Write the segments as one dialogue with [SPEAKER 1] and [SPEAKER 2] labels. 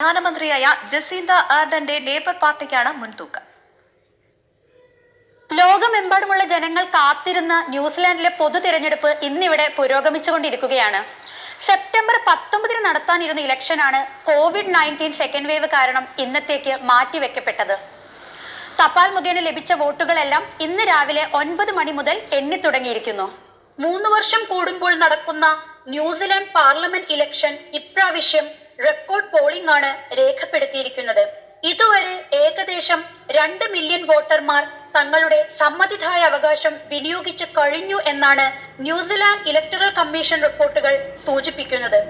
[SPEAKER 1] പ്രധാനമന്ത്രിയായ Jacinda ആർഡന്റെ labour പാർട്ടിക്കാണ് മുൻതൂക്കം.
[SPEAKER 2] ലോകമെമ്പാടുമുള്ള ജനങ്ങൾ കാത്തിരുന്ന ന്യൂസിലാൻഡിലെ പൊതു തിരഞ്ഞെടുപ്പ് ഇന്നിവിടെ പുരോഗമിച്ചുകൊണ്ടിരിക്കുകയാണ്. സെപ്റ്റംബർ പത്തൊമ്പതിന് നടത്താനിരുന്ന ഇലക്ഷനാണ് കോവിഡ് നയന്റീൻ സെക്കൻഡ് വേവ് കാരണം ഇന്നത്തേക്ക് മാറ്റിവെക്കപ്പെട്ടത്. തപാൽ മുഖേന ലഭിച്ച വോട്ടുകളെല്ലാം ഇന്ന് രാവിലെ ഒൻപത് മണി മുതൽ എണ്ണി തുടങ്ങിയിരിക്കുന്നു മൂന്ന് വർഷം കൂടുമ്പോൾ നടക്കുന്ന ന്യൂസിലാൻഡ് പാർലമെന്റ് ഇലക്ഷൻ ഇപ്രാവശ്യം റെക്കോർഡ് പോളിംഗ് ആണ് രേഖപ്പെടുത്തിയിരിക്കുന്നത്. ഇതുവരെ ഏകദേശം രണ്ട് മില്യൺ വോട്ടർമാർ തങ്ങളുടെ സമ്മതിദായ അവകാശം വിനിയോഗിച്ചു കഴിഞ്ഞു എന്നാണ് ന്യൂസിലാൻഡ് ഇലക്ടറൽ കമ്മീഷൻ റിപ്പോർട്ടുകൾ സൂചിപ്പിക്കുന്നത്.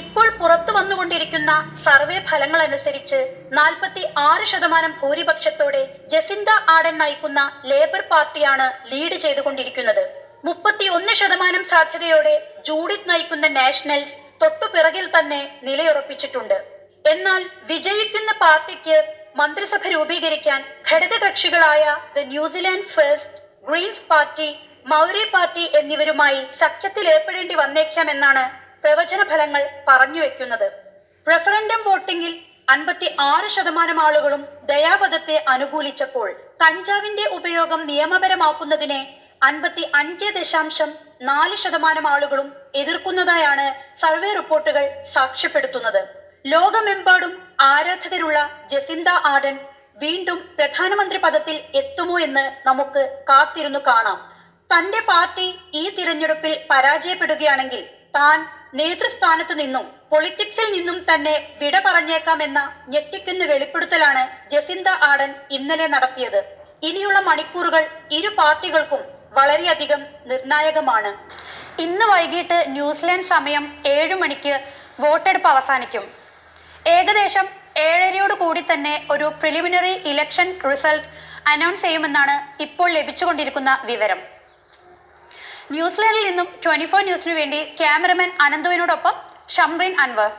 [SPEAKER 2] ഇപ്പോൾ പുറത്തു വന്നുകൊണ്ടിരിക്കുന്ന സർവേ ഫലങ്ങൾ അനുസരിച്ച് നാൽപ്പത്തി ആറ് ശതമാനം ഭൂരിപക്ഷത്തോടെ ജസിന്ത ആഡൻ നയിക്കുന്ന ലേബർ പാർട്ടിയാണ് ലീഡ് ചെയ്തുകൊണ്ടിരിക്കുന്നത്. മുപ്പത്തി ഒന്ന് ശതമാനം സാധ്യതയോടെ ജൂഡിത്ത് നയിക്കുന്ന നാഷണൽസ് തൊട്ടുപിറകിൽ തന്നെ നിലയുറപ്പിച്ചിട്ടുണ്ട്. എന്നാൽ വിജയിക്കുന്ന പാർട്ടിക്ക് മന്ത്രിസഭ രൂപീകരിക്കാൻ ഘടകകക്ഷികളായ the New Zealand first greens party Maori party എന്നിവരുമായി സഖ്യത്തിൽ ഏർപ്പെടേണ്ടി വന്നേക്കാമെന്നാണ് പ്രവചന ഫലങ്ങൾ പറഞ്ഞു വെക്കുന്നത്. റഫറൻഡം വോട്ടിംഗിൽ അൻപത്തി ആറ് ശതമാനം ആളുകളും ദയാപദത്തെ അനുകൂലിച്ചപ്പോൾ കഞ്ചാവിന്റെ ഉപയോഗം നിയമപരമാക്കുന്നതിനെ അൻപത്തി അഞ്ച് ദശാംശം നാല് ശതമാനം ആളുകളും എതിർക്കുന്നതായാണ് സർവേ റിപ്പോർട്ടുകൾ സാക്ഷ്യപ്പെടുത്തുന്നത്. ലോകമെമ്പാടും ആരാധകരുള്ള ജസിന്ത ആരൻ വീണ്ടും പ്രധാനമന്ത്രി പദത്തിൽ എത്തുമോ എന്ന് നമുക്ക് കാത്തിരുന്നു കാണാം. തന്റെ പാർട്ടി ഈ തിരഞ്ഞെടുപ്പിൽ പരാജയപ്പെടുകയാണെങ്കിൽ താൻ നേതൃസ്ഥാനത്തു നിന്നും പൊളിറ്റിക്സിൽ നിന്നും തന്നെ വിട പറഞ്ഞേക്കാമെന്ന ഞെട്ടിക്കുന്ന വെളിപ്പെടുത്തലാണ് ജസിന്ത ആഡൻ ഇന്നലെ നടത്തിയത്. ഇനിയുള്ള മണിക്കൂറുകൾ ഇരു പാർട്ടികൾക്കും വളരെയധികം നിർണായകമാണ്. ഇന്ന് വൈകിട്ട് ന്യൂസിലാൻഡ് സമയം ഏഴു മണിക്ക് വോട്ടെടുപ്പ് അവസാനിക്കും. ഏകദേശം ഏഴരയോട് കൂടി തന്നെ ഒരു പ്രിലിമിനറി ഇലക്ഷൻ റിസൾട്ട് അനൗൺസ് ചെയ്യുമെന്നാണ് ഇപ്പോൾ ലഭിച്ചുകൊണ്ടിരിക്കുന്ന വിവരം. ന്യൂസിലാൻഡിൽ നിന്നും ട്വന്റി ഫോർ ന്യൂസിനു വേണ്ടി ക്യാമറമാൻ അനന്തുവിനോടൊപ്പം ഷംറീൻ അൻവർ.